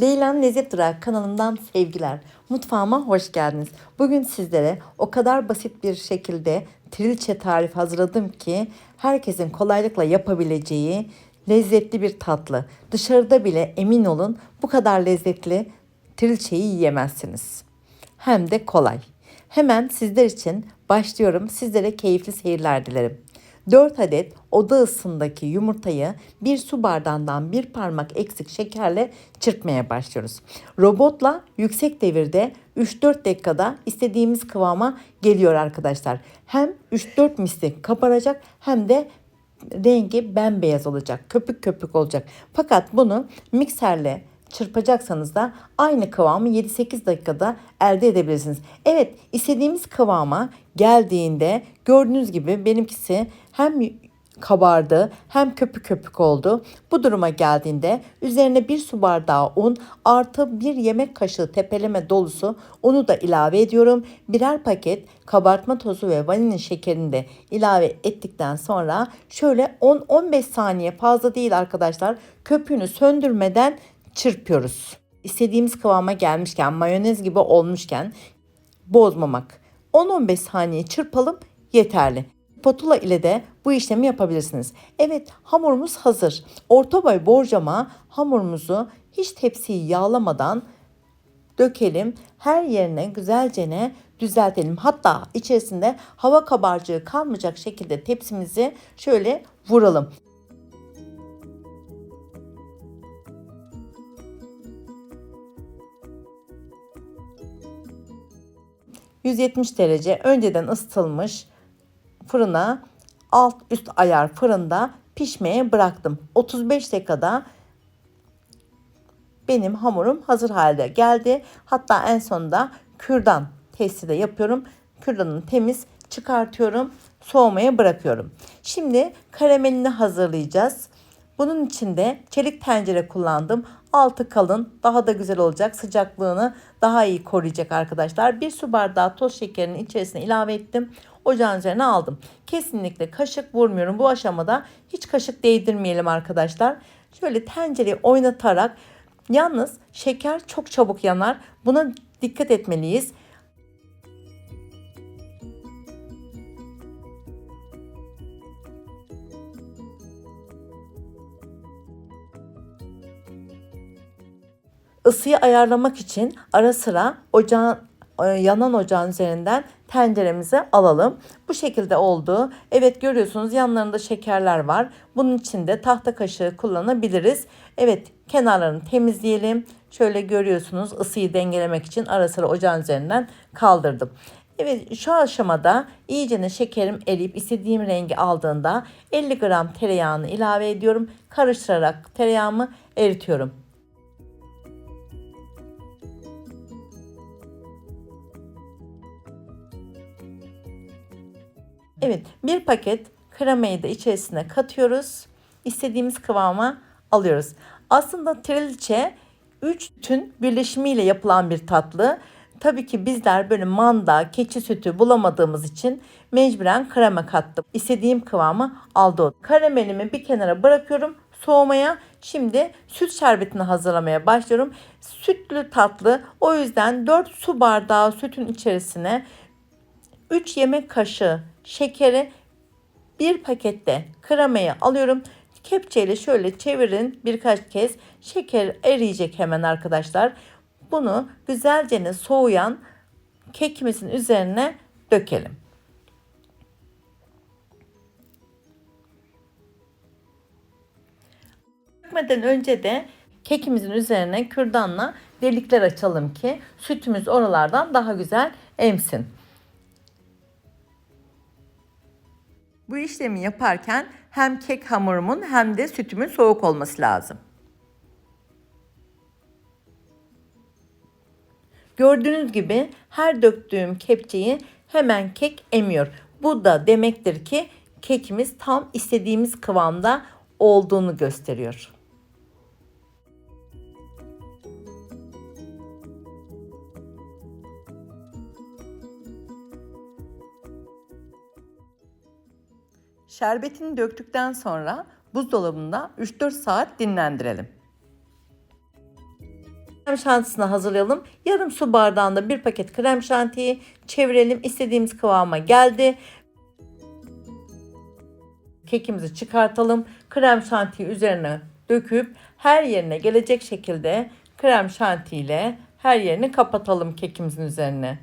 Leyla'nın Lezzet Durağı kanalından sevgiler. Mutfağıma hoş geldiniz. Bugün sizlere o kadar basit bir şekilde trilçe tarif hazırladım ki herkesin kolaylıkla yapabileceği lezzetli bir tatlı. Dışarıda bile emin olun bu kadar lezzetli trilçeyi yiyemezsiniz. Hem de kolay. Hemen sizler için başlıyorum. Sizlere keyifli seyirler dilerim. 4 adet oda ısısındaki yumurtayı bir su bardağından bir parmak eksik şekerle çırpmaya başlıyoruz. Robotla yüksek devirde 3-4 dakikada istediğimiz kıvama geliyor arkadaşlar. Hem 3-4 misli kabaracak hem de rengi bembeyaz olacak. Köpük köpük olacak. Fakat bunu mikserle çırpacaksanız da aynı kıvamı 7-8 dakikada elde edebilirsiniz. Evet istediğimiz kıvama geldiğinde gördüğünüz gibi benimkisi hem kabardı hem köpük köpük oldu. Bu duruma geldiğinde üzerine bir su bardağı un artı bir yemek kaşığı tepeleme dolusu unu da ilave ediyorum. Birer paket kabartma tozu ve vanilya şekerini de ilave ettikten sonra şöyle 10-15 saniye fazla değil arkadaşlar köpüğünü söndürmeden çırpıyoruz. İstediğimiz kıvama gelmişken mayonez gibi olmuşken bozmamak. 10-15 saniye çırpalım yeterli. Spatula ile de bu işlemi yapabilirsiniz. Evet hamurumuz hazır. Orta boy borcama hamurumuzu hiç tepsiyi yağlamadan dökelim. Her yerine güzelce düzeltelim. Hatta içerisinde hava kabarcığı kalmayacak şekilde tepsimizi şöyle vuralım. 170 derece önceden ısıtılmış fırına alt üst ayar fırında pişmeye bıraktım. 35 dakikada benim hamurum hazır halde geldi. Hatta en sonunda kürdan testi de yapıyorum. Kürdanını temiz çıkartıyorum. Soğumaya bırakıyorum. Şimdi karamelini hazırlayacağız. Bunun için de çelik tencere kullandım. Altı kalın daha da güzel olacak. Sıcaklığını daha iyi koruyacak arkadaşlar. Bir su bardağı toz şekerini içerisine ilave ettim. Ocağın üzerine aldım. Kesinlikle kaşık vurmuyorum. Bu aşamada hiç kaşık değdirmeyelim arkadaşlar. Şöyle tencereyi oynatarak yalnız şeker çok çabuk yanar. Buna dikkat etmeliyiz. Isıyı ayarlamak için ara sıra ocağın e, yanan ocağın üzerinden tenceremize alalım. Bu şekilde oldu. Evet görüyorsunuz yanlarında şekerler var. Bunun için de tahta kaşığı kullanabiliriz. Evet kenarlarını temizleyelim. Şöyle görüyorsunuz ısıyı dengelemek için ara sıra ocağın üzerinden kaldırdım. Evet şu aşamada iyicene şekerim eriyip istediğim rengi aldığında 50 gram tereyağını ilave ediyorum. Karıştırarak tereyağımı eritiyorum. Evet bir paket kremayı da içerisine katıyoruz. İstediğimiz kıvama alıyoruz. Aslında trilce 3 tün birleşimiyle yapılan bir tatlı. Tabii ki bizler böyle manda, keçi sütü bulamadığımız için mecburen krema kattım. İstediğim kıvamı aldı. Karamelimi bir kenara bırakıyorum soğumaya. Şimdi süt şerbetini hazırlamaya başlıyorum. Sütlü tatlı. O yüzden 4 su bardağı sütün içerisine 3 yemek kaşığı şekeri, bir pakette kremayı alıyorum. Kepçeyle şöyle çevirin birkaç kez. Şeker eriyecek hemen arkadaşlar. Bunu güzelce soğuyan kekimizin üzerine dökelim. Dökmeden önce de kekimizin üzerine kürdanla delikler açalım ki sütümüz oralardan daha güzel emsin. Bu işlemi yaparken hem kek hamurumun hem de sütümün soğuk olması lazım. Gördüğünüz gibi her döktüğüm kepçeyi hemen kek emiyor. Bu da demektir ki kekimiz tam istediğimiz kıvamda olduğunu gösteriyor. Şerbetini döktükten sonra buzdolabında 3-4 saat dinlendirelim. Krem şantisini hazırlayalım. Yarım su bardağında bir paket krem şantiyi çevirelim. İstediğimiz kıvama geldi. Kekimizi çıkartalım. Krem şantiyi üzerine döküp her yerine gelecek şekilde krem şanti ile her yerini kapatalım kekimizin üzerine.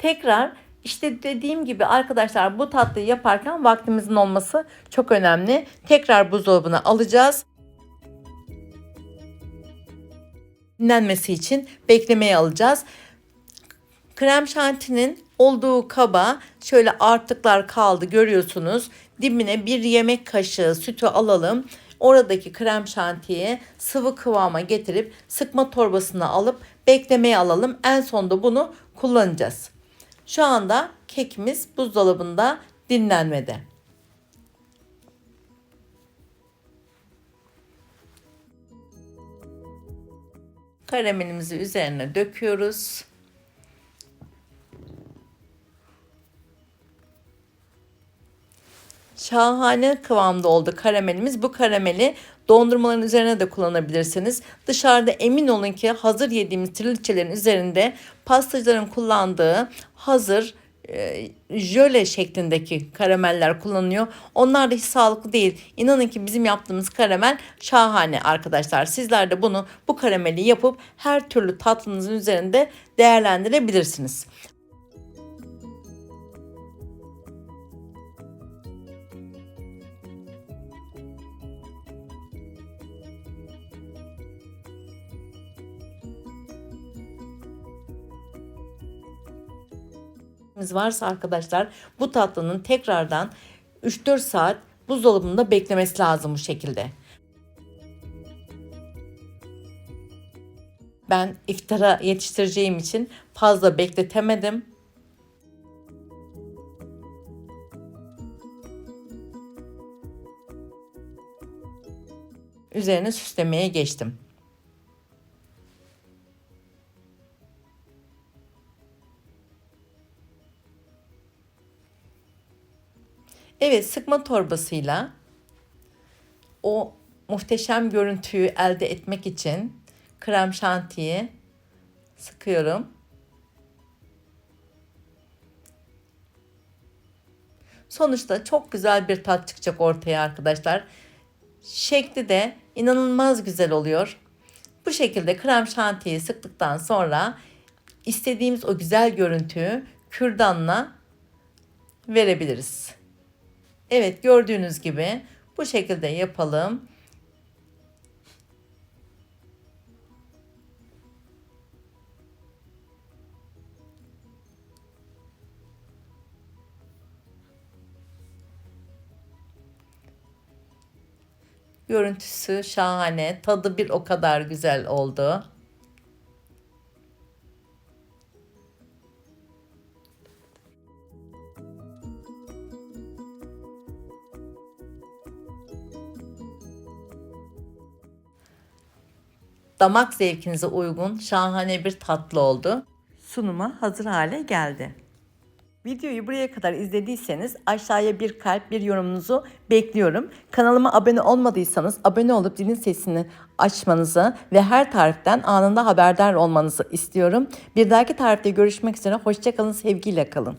Tekrar işte dediğim gibi arkadaşlar bu tatlıyı yaparken vaktimizin olması çok önemli. Tekrar buzdolabına alacağız. Dinlenmesi için beklemeye alacağız. Krem şantinin olduğu kaba şöyle artıklar kaldı görüyorsunuz. Dibine bir yemek kaşığı sütü alalım. Oradaki krem şantiyi sıvı kıvama getirip sıkma torbasına alıp beklemeye alalım. En sonda bunu kullanacağız. Şu anda kekimiz buzdolabında dinlenmede. Karamelimizi üzerine döküyoruz. Şahane kıvamda oldu karamelimiz. Bu karameli dondurmaların üzerine de kullanabilirsiniz. Dışarıda emin olun ki hazır yediğimiz trilçelerin üzerinde pastacıların kullandığı hazır e, jöle şeklindeki karameller kullanılıyor. Onlar da hiç sağlıklı değil. İnanın ki bizim yaptığımız karamel şahane arkadaşlar. Sizler de bunu bu karameli yapıp her türlü tatlınızın üzerinde değerlendirebilirsiniz. Varsa arkadaşlar bu tatlının tekrardan 3-4 saat buzdolabında beklemesi lazım bu şekilde. Ben iftara yetiştireceğim için fazla bekletemedim. Üzerine süslemeye geçtim. Evet sıkma torbasıyla o muhteşem görüntüyü elde etmek için krem şantiyi sıkıyorum. Sonuçta çok güzel bir tat çıkacak ortaya arkadaşlar. Şekli de inanılmaz güzel oluyor. Bu şekilde krem şantiyi sıktıktan sonra istediğimiz o güzel görüntüyü kürdanla verebiliriz. Evet gördüğünüz gibi bu şekilde yapalım. Görüntüsü şahane, tadı bir o kadar güzel oldu. Damak zevkinize uygun şahane bir tatlı oldu. Sunuma hazır hale geldi. Videoyu buraya kadar izlediyseniz aşağıya bir kalp, bir yorumunuzu bekliyorum. Kanalıma abone olmadıysanız abone olup zilin sesini açmanızı ve her tariften anında haberdar olmanızı istiyorum. Bir dahaki tarifte görüşmek üzere. Hoşçakalın, sevgiyle kalın.